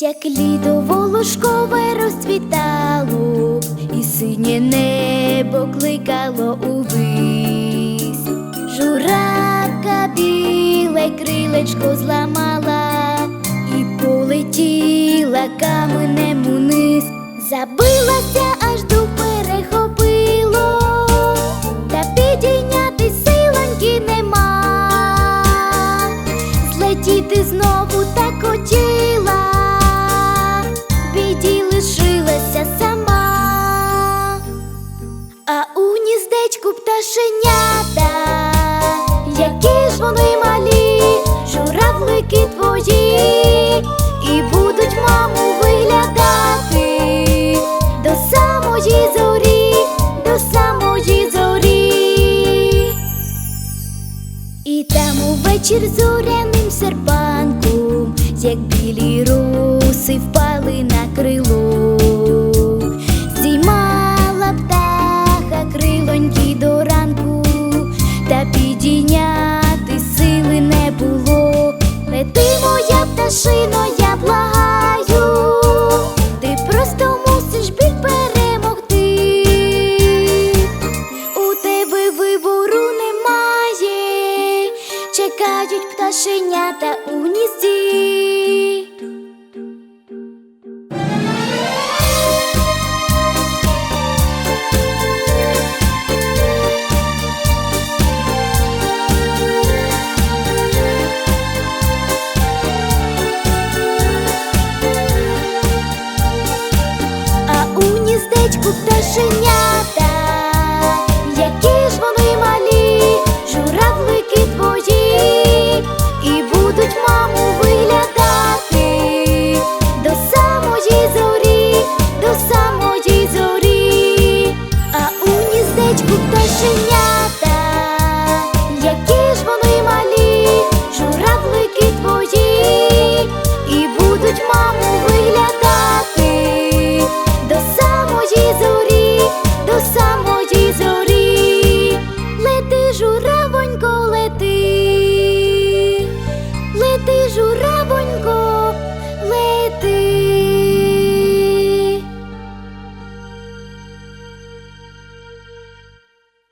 як літо волошкове розцвітало, і синє небо кликало увись. Журавка біле крилечко зламала і полетіла каменем униз, забилася аж до перехопило, та підійняти силоньки нема. Злетіти знову так хотіла, гніздечку пташенята, які ж вони малі, журавлики твої, і будуть маму виглядати. До самої зорі, до самої зорі. І там увечір зоряним серпанком, як білі руси впали на крило, та сили не було. Лети, моя пташино, я благаю, ти просто мусиш біль перемогти. У тебе вибору немає, чекають пташенята у гнізді. гніздечку пташенята.